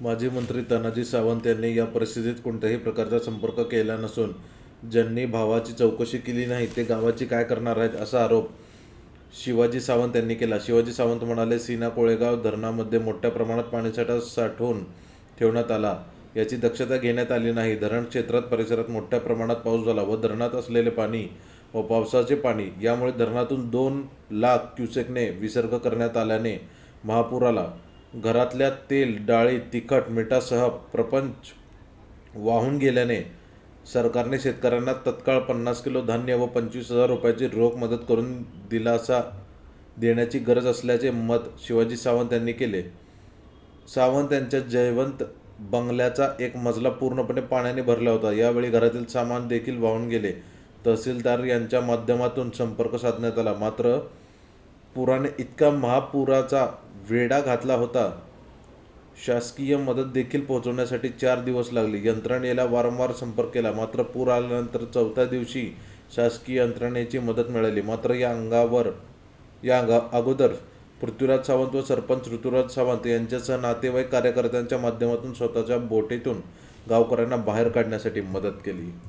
माजी मंत्री तानाजी सावंत यांनी या परिस्थितीत कोणत्याही प्रकारचा संपर्क केला नसून ज्यांनी भावाची चौकशी केली नाही ते गावाची काय करणार आहेत असा आरोप शिवाजी सावंत यांनी केला. शिवाजी सावंत म्हणाले सीना कोळेगाव धरणामध्ये मोठ्या प्रमाणात पाणीसाठा साठवून ठेवण्यात आला. याची दक्षता घेण्यात आली नाही. धरण क्षेत्रात परिसरात मोठ्या प्रमाणात पाऊस झाला व धरणात असलेले पाणी व पावसाचे पाणी यामुळे धरणातून दोन लाख क्युसेकने विसर्ग करण्यात आल्याने महापूर आला. घरातल्या तेल डाळी तिखट मिठासह प्रपंच वाहून गेल्याने सरकारने शेतकऱ्यांना तत्काळ पन्नास किलो धान्य व पंचवीस हजार रुपयाची रोख मदत करून दिलासा देण्याची गरज असल्याचे मत शिवाजी सावंत यांनी केले. सावंत यांच्या जयवंत बंगल्याचा एक मजला पूर्णपणे पाण्याने भरला होता. यावेळी घरातील सामान देखील वाहून गेले. तहसीलदार यांच्या माध्यमातून संपर्क साधण्यात आला. मात्र पुराने इतका महापुराचा वेढा घातला होता. शासकीय मदत देखील पोहोचवण्यासाठी चार दिवस लागले. यंत्रणेला वारंवार संपर्क केला. मात्र पूर आल्यानंतर चौथ्या दिवशी शासकीय यंत्रणेची मदत मिळाली. मात्र या अंगावर या अंगा अगोदर पृथ्वीराज सावंत व सरपंच ऋतुराज सावंत यांच्यासह नातेवाईक कार्यकर्त्यांच्या माध्यमातून स्वतःच्या बोटीतून गावकऱ्यांना बाहेर काढण्यासाठी मदत केली.